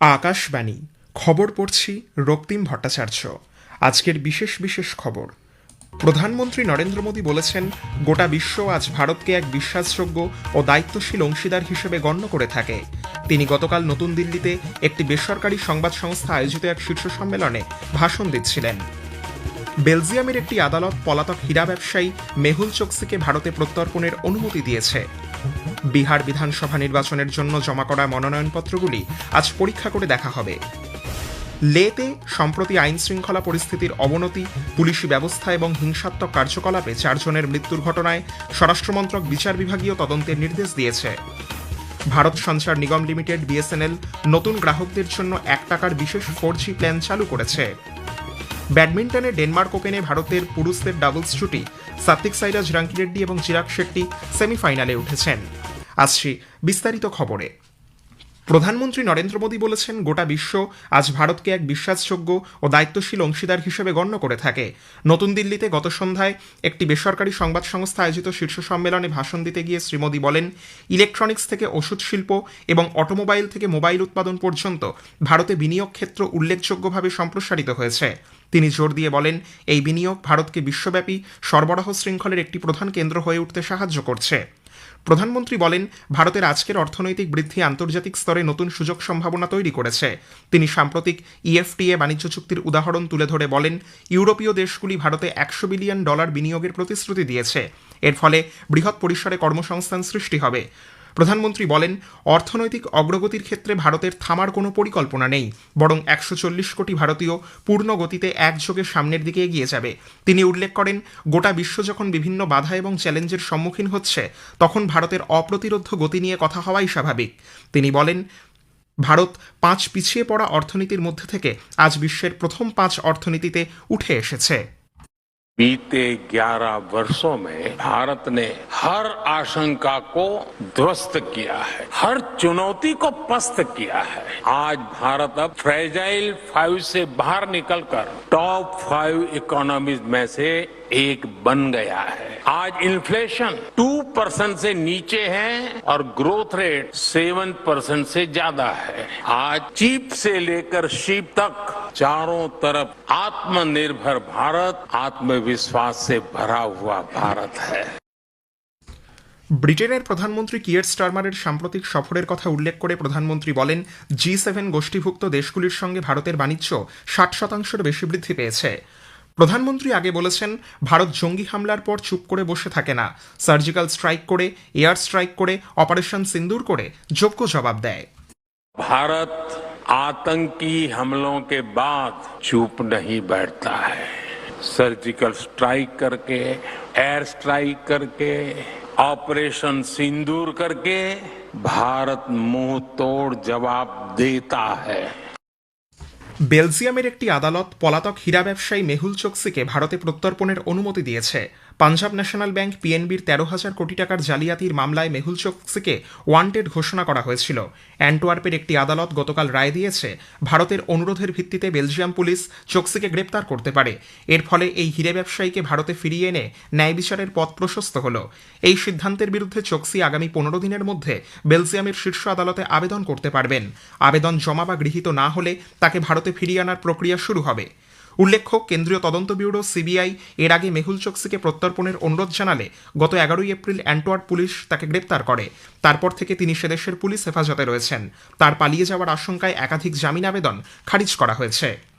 আকাশবাণী, খবর পড়ছি রক্তিম ভট্টাচার্য। আজকের বিশেষ বিশেষ খবর। প্রধানমন্ত্রী নরেন্দ্র মোদী বলেছেন, গোটা বিশ্ব আজ ভারতকে এক বিশ্বাসযোগ্য ও দায়িত্বশীল অংশীদার হিসেবে গণ্য করে থাকে। তিনি গতকাল নতুন দিল্লিতে একটি বেসরকারি সংবাদ সংস্থা আয়োজিত এক শীর্ষ সম্মেলনে ভাষণ দিচ্ছিলেন। বেলজিয়ামের একটি আদালত পলাতক হীরা ব্যবসায়ী মেহুল চোকসিকে ভারতে প্রত্যর্পণের অনুমতি দিয়েছে। বিহার বিধানসভা নির্বাচনের জন্য জমা করা মনোনয়নপত্রগুলি আজ পরীক্ষা করে দেখা হবে। লেতে, সম্প্রতি আইন শৃঙ্খলা পরিস্থিতির অবনতি, পুলিশি ব্যবস্থা এবং হিংসাত্মক কার্যকলাপে চারজনের মৃত্যুর ঘটনায় স্বরাষ্ট্রমন্ত্রক বিচার বিভাগীয় তদন্তের নির্দেশ দিয়েছে। ভারত সঞ্চার নিগম লিমিটেড বিএসএনএল নতুন গ্রাহকদের জন্য এক টাকার বিশেষ ফোর জি প্ল্যান চালু করেছে। ব্যাডমিন্টনে ডেনমার্ক ওপেনে ভারতের পুরুষদের ডাবলস জুটি সাত্বিক সাইরাজ, রাঙ্কিরেড্ডি এবং চিরাগ শেট্টি সেমিফাইনালে উঠেছেন। আসছি বিস্তারিত খবরে। প্রধানমন্ত্রী নরেন্দ্র মোদী বলেছেন, গোটা বিশ্ব আজ ভারতকে এক বিশ্বাসযোগ্য ও দায়িত্বশীল অংশীদার হিসেবে গণ্য করে থাকে। নতুন দিল্লিতে গত সন্ধ্যায় একটি বেসরকারি সংবাদ সংস্থা আয়োজিত শীর্ষ সম্মেলনে ভাষণ দিতে গিয়ে শ্রী মোদী বলেন, ইলেকট্রনিক্স থেকে ওষুধ শিল্প এবং অটোমোবাইল থেকে মোবাইল উৎপাদন পর্যন্ত ভারতে বিনিয়োগ ক্ষেত্র উল্লেখযোগ্যভাবে সম্প্রসারিত হয়েছে। তিনি জোর দিয়ে বলেন, এই বিনিয়োগ ভারতকে বিশ্বব্যাপী সরবরাহ শৃঙ্খলের একটি প্রধান কেন্দ্র হয়ে উঠতে সাহায্য করছে। প্রধানমন্ত্রী বলেন, ভারতের আজকের অর্থনৈতিক বৃদ্ধি আন্তর্জাতিক স্তরে নতুন সুযোগ সম্ভাবনা তৈরি করেছে। তিনি সাম্প্রতিক ইএফটিএ বাণিজ্য চুক্তির উদাহরণ তুলে ধরে বলেন, ইউরোপীয় দেশগুলি ভারতে একশো বিলিয়ন ডলার বিনিয়োগের প্রতিশ্রুতি দিয়েছে। এর ফলে বৃহৎ পরিসরে কর্মসংস্থান সৃষ্টি হবে। প্রধানমন্ত্রী বলেন, অর্থনৈতিক অগ্রগতির ক্ষেত্রে ভারতের থামার কোনো পরিকল্পনা নেই, বরং একশো চল্লিশ কোটি ভারতীয় পূর্ণ গতিতে একযোগে সামনের দিকে এগিয়ে যাবে। তিনি উল্লেখ করেন, গোটা বিশ্ব যখন বিভিন্ন বাধা এবং চ্যালেঞ্জের সম্মুখীন হচ্ছে, তখন ভারতের অপ্রতিরোধ্য গতি নিয়ে কথা হওয়াই স্বাভাবিক। তিনি বলেন, ভারত পাঁচ পিছিয়ে পড়া অর্থনীতির মধ্যে থেকে আজ বিশ্বের প্রথম পাঁচ অর্থনীতিতে উঠে এসেছে। बीते 11 वर्षों में भारत ने हर आशंका को ध्वस्त किया है, हर चुनौती को पस्त किया है। आज भारत अब फ्रेजाइल फाइव से बाहर निकलकर टॉप फाइव इकोनॉमीज में से एक बन गया है। आज इन्फ्लेशन टू परसेंट से नीचे है और ग्रोथ रेट सेवन परसेंट से ज़्यादा है। आज चीप से लेकर शीप तक चारों तरफ आत्मनिर्भर भारत आत्मविश्वास से भरा हुआ भारत है ব্রিটেনের প্রধানমন্ত্রী কিয়ের স্টারমারের সাম্প্রতিক সফরের কথা উল্লেখ করে প্রধানমন্ত্রী বলেন জি সেভেন গোষ্ঠীভুক্ত দেশগুলির সঙ্গে ভারতের বাণিজ্য ষাট শতাংশের বেশি বৃদ্ধি পেয়েছে প্রধানমন্ত্রী আগে বলেছেন ভারত জঙ্গি হামলার পর চুপ করে বসে থাকে না সার্জিক্যাল স্ট্রাইক করে এয়ার স্ট্রাইক করে অপারেশন সিন্দুর করে যোগ্য জবাব দেয় भारत आतंकी हमलों के बाद चुप नहीं बैठता है सर्जिकल स्ट्राइक करके एयर स्ट्राइक करके ऑपरेशन सिंदूर करके भारत मुंह तोड़ जवाब देता है বেলজিয়ামের একটি আদালত পলাতক হীরা ব্যবসায়ী মেহুল চোকসিকে ভারতে প্রত্যর্পণের অনুমতি দিয়েছে পাঞ্জাব ন্যাশনাল ব্যাংক পিএনবির তেরো হাজার কোটি টাকার জালিয়াতির মামলায় মেহুল চোকসিকে ওয়ান্টেড ঘোষণা করা হয়েছিল। অ্যান্টওয়ার্পের একটি আদালত গতকাল রায় দিয়েছে, ভারতের অনুরোধের ভিত্তিতে বেলজিয়াম পুলিশ চোকসিকে গ্রেপ্তার করতে পারে। এর ফলে এই হিরে ব্যবসায়ীকে ভারতে ফিরিয়ে এনে ন্যায় বিচারের পথ প্রশস্ত হল। এই সিদ্ধান্তের বিরুদ্ধে চোকসি আগামী পনেরো দিনের মধ্যে বেলজিয়ামের শীর্ষ আদালতে আবেদন করতে পারবেন। আবেদন জমা বা গৃহীত না হলে তাকে ভারতে ফিরিয়ে আনার প্রক্রিয়া শুরু হবে। উল্লেখ্য, কেন্দ্রীয় তদন্ত ব্যুরো সিবিআই এর আগে মেহুল চোকসিকে প্রত্যর্পণের অনুরোধ জানালে গত এগারোই এপ্রিল অ্যান্টোয়ার পুলিশ তাকে গ্রেপ্তার করে। তারপর থেকে তিনি সেদেশের পুলিশ হেফাজতে রয়েছেন। তার পালিয়ে যাওয়ার আশঙ্কায় একাধিক জামিন আবেদন খারিজ করা হয়েছে।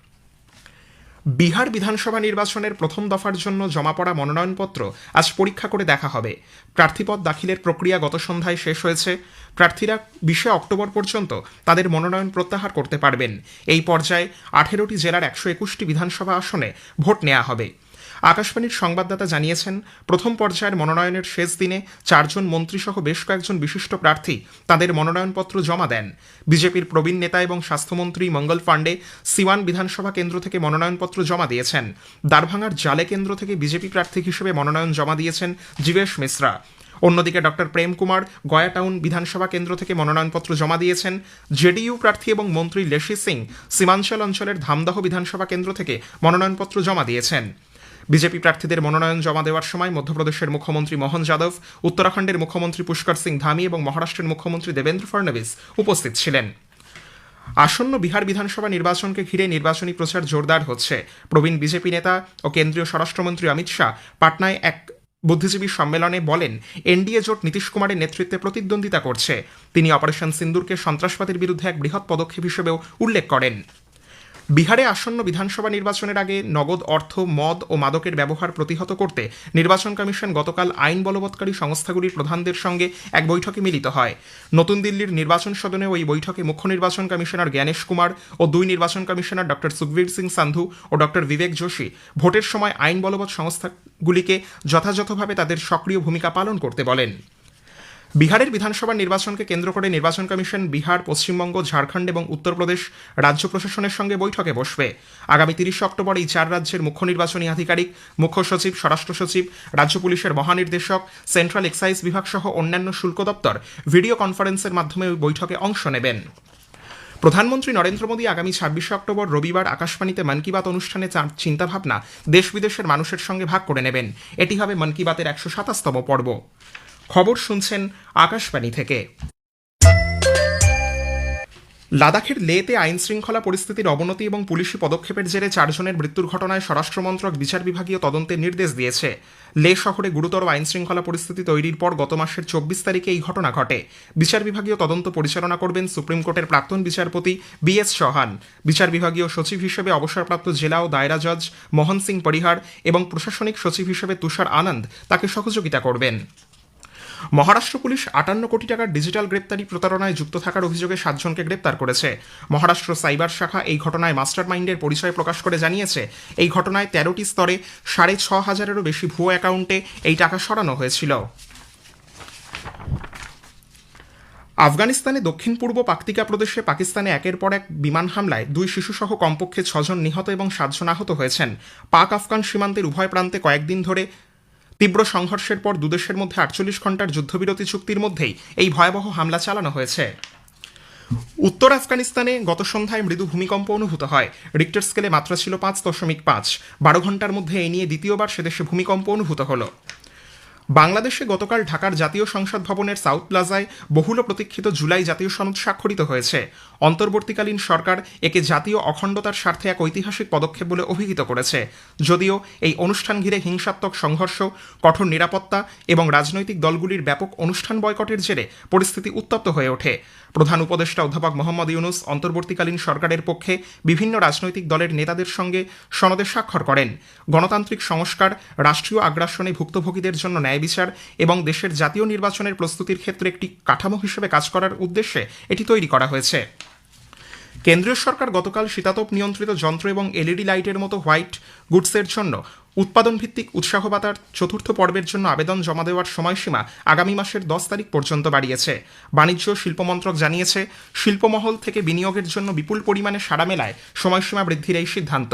বিহার বিধানসভা নির্বাচনের প্রথম দফার জন্য জমা পড়া মনোনয়নপত্র আজ পরীক্ষা করে দেখা হবে। প্রার্থীপদ দাখিলের প্রক্রিয়া গত সন্ধ্যায় শেষ হয়েছে। প্রার্থীরা বিশে অক্টোবর পর্যন্ত তাদের মনোনয়ন প্রত্যাহার করতে পারবেন। এই পর্যায়ে আঠেরোটি জেলার একশো একুশটি বিধানসভা আসনে ভোট নেওয়া হবে। আকাশবাণীর সংবাদদাতা জানিয়েছেন, প্রথম পর্যায়ের মনোনয়নের শেষ দিনে চারজন মন্ত্রীসহ বেশ কয়েকজন বিশিষ্ট প্রার্থী তাদের মনোনয়নপত্র জমা দেন। বিজেপির প্রবীণ নেতা এবং স্বাস্থ্যমন্ত্রী মঙ্গল পাণ্ডে সিওয়ান বিধানসভা কেন্দ্র থেকে মনোনয়নপত্র জমা দিয়েছেন। দারভাঙার জালে কেন্দ্র থেকে বিজেপি প্রার্থী হিসেবে মনোনয়ন জমা দিয়েছেন জীবেশ মিশ্রা। অন্যদিকে ডক্টর প্রেম কুমার গয়া টাউন বিধানসভা কেন্দ্র থেকে মনোনয়নপত্র জমা দিয়েছেন জেডিইউ প্রার্থী এবং মন্ত্রী লেশি সিং। সীমাঞ্চল অঞ্চলের ধামদাহ বিধানসভা কেন্দ্র থেকে মনোনয়নপত্র জমা দিয়েছেন। বিজেপি প্রার্থীদের মনোনয়ন জমা দেওয়ার সময় মধ্যপ্রদেশের মুখ্যমন্ত্রী মোহন যাদব, উত্তরাখণ্ডের মুখ্যমন্ত্রী পুষ্কর সিং ধামি এবং মহারাষ্ট্রের মুখ্যমন্ত্রী দেবেন্দ্র ফডণবীস উপস্থিত ছিলেন। আসন্ন বিহার বিধানসভা নির্বাচনকে ঘিরে নির্বাচনী প্রচার জোরদার হচ্ছে। প্রবীণ বিজেপি নেতা ও কেন্দ্রীয় স্বরাষ্ট্রমন্ত্রী অমিত শাহ পাটনায় এক বুদ্ধিজীবী সম্মেলনে বলেন, এনডিএ জোট নীতিশ কুমারের নেতৃত্বে প্রতিদ্বন্দ্বিতা করছে। তিনি অপারেশন সিন্দুরকে সন্ত্রাসবাদের বিরুদ্ধে এক বৃহৎ পদক্ষেপ হিসেবেও উল্লেখ করেন। বিহারে আসন্ন বিধানসভা নির্বাচনের আগে নগদ অর্থ, মদ ও মাদকের ব্যবহার প্রতিহত করতে নির্বাচন কমিশন গতকাল আইন বলবৎকারী সংস্থাগুলির প্রধানদের সঙ্গে এক বৈঠকে মিলিত হয়। নতুন দিল্লির নির্বাচন সদনে ওই বৈঠকে মুখ্য নির্বাচন কমিশনার জ্ঞানেশ কুমার ও দুই নির্বাচন কমিশনার ডক্টর সুখবীর সিং সান্ধু ও ডক্টর বিবেক যোশী ভোটের সময় আইন বলবৎ সংস্থাগুলিকে যথাযথভাবে তাদের সক্রিয় ভূমিকা পালন করতে বলেন। বিহারের বিধানসভা নির্বাচনকে কেন্দ্র করে নির্বাচন কমিশন বিহার, পশ্চিমবঙ্গ, ঝাড়খণ্ড এবং উত্তরপ্রদেশ রাজ্য প্রশাসনের সঙ্গে বৈঠকে বসবে। আগামী তিরিশে অক্টোবর এই চার রাজ্যের মুখ্য নির্বাচনী আধিকারিক, মুখ্য সচিব, স্বরাষ্ট্র সচিব, রাজ্য পুলিশের মহানির্দেশক, সেন্ট্রাল এক্সাইজ বিভাগ সহ অন্যান্য শুল্ক দপ্তর ভিডিও কনফারেন্সের মাধ্যমে ওই বৈঠকে অংশ নেবেন। প্রধানমন্ত্রী নরেন্দ্র মোদী আগামী ছাব্বিশে অক্টোবর রবিবার আকাশবাণীতে মন কি বাত অনুষ্ঠানে তাঁর চিন্তাভাবনা দেশ বিদেশের মানুষের সঙ্গে ভাগ করে নেবেন। এটি হবে মন কি বাতের একশো সাতাশতম পর্ব। খবর শুনছেন আকাশবাণী থেকে। লাদাখের লেতে আইন শৃঙ্খলা পরিস্থিতির অবনতি এবং পুলিশি পদক্ষেপের জেরে চারজনের মৃত্যুর ঘটনায় স্বরাষ্ট্রমন্ত্রক বিচার বিভাগীয় তদন্তের নির্দেশ দিয়েছে। লে শহরে গুরুতর আইন শৃঙ্খলা পরিস্থিতি তৈরির পর গত মাসের চব্বিশ তারিখে এই ঘটনা ঘটে। বিচার বিভাগীয় তদন্ত পরিচালনা করবেন সুপ্রিম কোর্টের প্রাক্তন বিচারপতি বি এস চৌহান। বিচার বিভাগীয় সচিব হিসেবে অবসরপ্রাপ্ত জেলা ও দায়রা জজ মোহন সিং পরিহার এবং প্রশাসনিক সচিব হিসেবে তুষার আনন্দ তাকে সহযোগিতা করবেন। মহারাষ্ট্র পুলিশ আটান্ন কোটি টাকার ডিজিটাল গ্রেপ্তারি প্রতারণায় যুক্ত থাকার অভিযোগে সাতজনকে গ্রেপ্তার করেছে। মহারাষ্ট্র সাইবার শাখা এই ঘটনায় মাস্টার মাইন্ডের পরিচয় প্রকাশ করে জানিয়েছে, এই ঘটনায় তেরোটি স্তরে সাড়ে ছ হাজারেরও বেশি ভুয়ো অ্যাকাউন্টে এই টাকা সরানো হয়েছিল। আফগানিস্তানে দক্ষিণ পূর্ব পাকতিকা প্রদেশে পাকিস্তানে একের পর এক বিমান হামলায় দুই শিশুসহ কমপক্ষে ছজন নিহত এবং সাতজন আহত হয়েছেন। পাক আফগান সীমান্তের উভয় প্রান্তে কয়েকদিন ধরে তীব্র সংঘর্ষের পর দুদেশের মধ্যে আটচল্লিশ ঘণ্টার যুদ্ধবিরতি চুক্তির মধ্যেই এই ভয়াবহ হামলা চালানো হয়েছে। উত্তর আফগানিস্তানে গত সন্ধ্যায় মৃদু ভূমিকম্প অনুভূত হয়। রিক্টার স্কেলে মাত্রা ছিল পাঁচ দশমিক পাঁচ। বারো ঘণ্টার মধ্যে এ নিয়ে দ্বিতীয়বার সেদেশে ভূমিকম্প অনুভূত হলো। বাংলাদেশে গতকাল ঢাকার জাতীয় সংসদ ভবনের সাউথ প্লাজায় বহুল প্রতীক্ষিত জুলাই জাতীয় সনদ স্বাক্ষরিত হয়েছে। অন্তর্বর্তীকালীন সরকার একে জাতীয় অখণ্ডতার স্বার্থে এক ঐতিহাসিক পদক্ষেপ বলে অভিহিত করেছে। যদিও এই অনুষ্ঠান ঘিরে হিংসাত্মক সংঘর্ষ, কঠোর নিরাপত্তা এবং রাজনৈতিক দলগুলির ব্যাপক অনুষ্ঠান বয়কটের জেরে পরিস্থিতি উত্তপ্ত হয়ে ওঠে। প্রধান উপদেষ্টা অধ্যাপক মোহাম্মদ ইউনুস অন্তর্বর্তীকালীন সরকারের পক্ষে বিভিন্ন রাজনৈতিক দলের নেতাদের সঙ্গে সনদে স্বাক্ষর করেন। গণতান্ত্রিক সংস্কার, রাষ্ট্রীয় আগ্রাসনে ভুক্তভোগীদের জন্য ন্যায় বিচার এবং দেশের জাতীয় নির্বাচনের প্রস্তুতির ক্ষেত্রে একটি কাঠামো হিসেবে কাজ করার উদ্দেশ্যে এটি তৈরি করা হয়েছে। কেন্দ্রীয় সরকার গতকাল শীতাতপ নিয়ন্ত্রিত যন্ত্র এবং এলইডি লাইটের মতো হোয়াইট গুডসের জন্য উৎপাদন ভিত্তিক উৎসাহ বাতার চতুর্থ পর্বের জন্য আবেদন জমা দেওয়ার সময়সীমা আগামী মাসের দশ তারিখ পর্যন্ত বাড়িয়েছে। বাণিজ্য শিল্পমন্ত্রক জানিয়েছে, শিল্পমহল থেকে বিনিয়োগের জন্য বিপুল পরিমাণে সাড়া মেলায় সময়সীমা বৃদ্ধির এই সিদ্ধান্ত।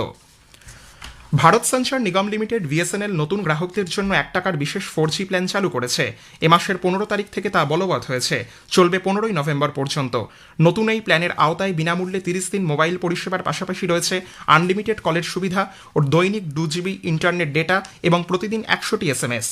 ভারত সঞ্চার নিগম লিমিটেড বিএসএনএল নতুন গ্রাহকদের জন্য এক টাকার বিশেষ ফোর জি প্ল্যান চালু করেছে। এ মাসের পনেরো তারিখ থেকে তা বলবৎ হয়েছে। চলবে পনেরোই নভেম্বর পর্যন্ত। নতুন এই প্ল্যানের আওতায় বিনামূল্যে তিরিশ দিন মোবাইল পরিষেবার পাশাপাশি রয়েছে আনলিমিটেড কলের সুবিধা ও দৈনিক দু জিবি ইন্টারনেট ডেটা এবং প্রতিদিন একশোটি এস এম এস।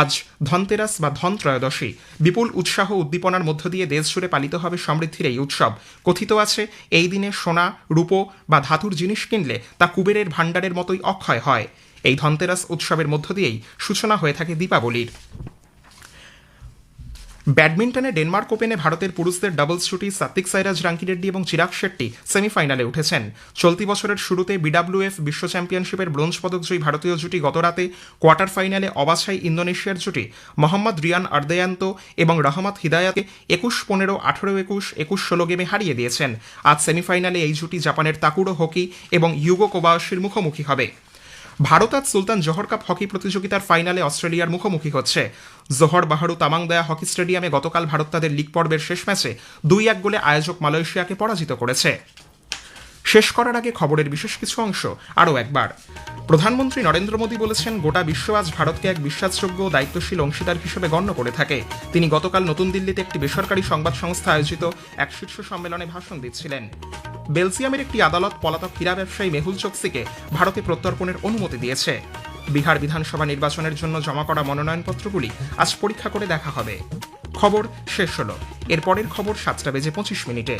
আজ ধনতেরাস বা ধন ত্রয়োদশী বিপুল উৎসাহ উদ্দীপনার মধ্য দিয়ে দেশ জুড়ে পালিত হবে সমৃদ্ধির এই উৎসব। কথিত আছে, এই দিনে সোনা, রূপো বা ধাতুর জিনিস কিনলে তা কুবেরের ভাণ্ডারের মতোই অক্ষয় হয়। এই ধনতেরাস উৎসবের মধ্য দিয়েই সূচনা হয়ে থাকে দীপাবলির। ব্যাডমিন্টনে ডেনমার্ক ওপেনে ভারতের পুরুষদের ডাবলস জুটি সাত্বিক সাইরাজ রাঙ্কিরেড্ডি এবং চিরাগ শেট্টি সেমিফাইনালে উঠেছেন। চলতি বছরের শুরুতে বিডাব্লিউএফ বিশ্ব চ্যাম্পিয়নশিপের ব্রোঞ্জ পদকজয়ী ভারতীয় জুটি গতরাতে কোয়ার্টার ফাইনালে অবাছাই ইন্দোনেশিয়ার জুটি মোহাম্মদ রিয়ান আর্দেয়ান্ত এবং রহমত হিদায়াতকে একুশ পনেরো, আঠেরো একুশ একুশ ষোলো গেমে হারিয়ে দিয়েছেন। আজ সেমিফাইনালে এই জুটি জাপানের তাকুরো হকি এবং ইউগো কোবায়সির মুখোমুখি হবে। ভারত আজ সুলতান জোহর কাপ হকি প্রতিযোগিতার ফাইনালে অস্ট্রেলিয়ার মুখোমুখি হচ্ছে। জোহর বাহারু তামাংদায়া হকি স্টেডিয়ামে গতকাল ভারত তাদের লিগ পর্বের শেষ ম্যাচে দুই এক গোলে আয়োজক মালয়েশিয়াকে পরাজিত করেছে। শেষ করার আগে খবরের বিশেষ কিছু অংশ আরও একবার। প্রধানমন্ত্রী নরেন্দ্র মোদী বলেছেন, গোটা বিশ্ব আজ ভারতকে এক বিশ্বাসযোগ্য ও দায়িত্বশীল অংশীদার হিসেবে গণ্য করে থাকে। তিনি গতকাল নতুন দিল্লিতে একটি বেসরকারি সংবাদ সংস্থা আয়োজিত এক শীর্ষ সম্মেলনে ভাষণ দিচ্ছিলেন। বেলজিয়ামের একটি আদালত পলাতক হীরা ব্যবসায়ী মেহুল চোকসিকে ভারতে প্রত্যর্পণের অনুমতি দিয়েছে। বিহার বিধানসভা নির্বাচনের জন্য জমা করা মনোনয়নপত্রগুলি আজ পরীক্ষা করে দেখা হবে। খবর শেষ হলো। এরপরের খবর সাতটা বেজে পঁচিশ মিনিটে।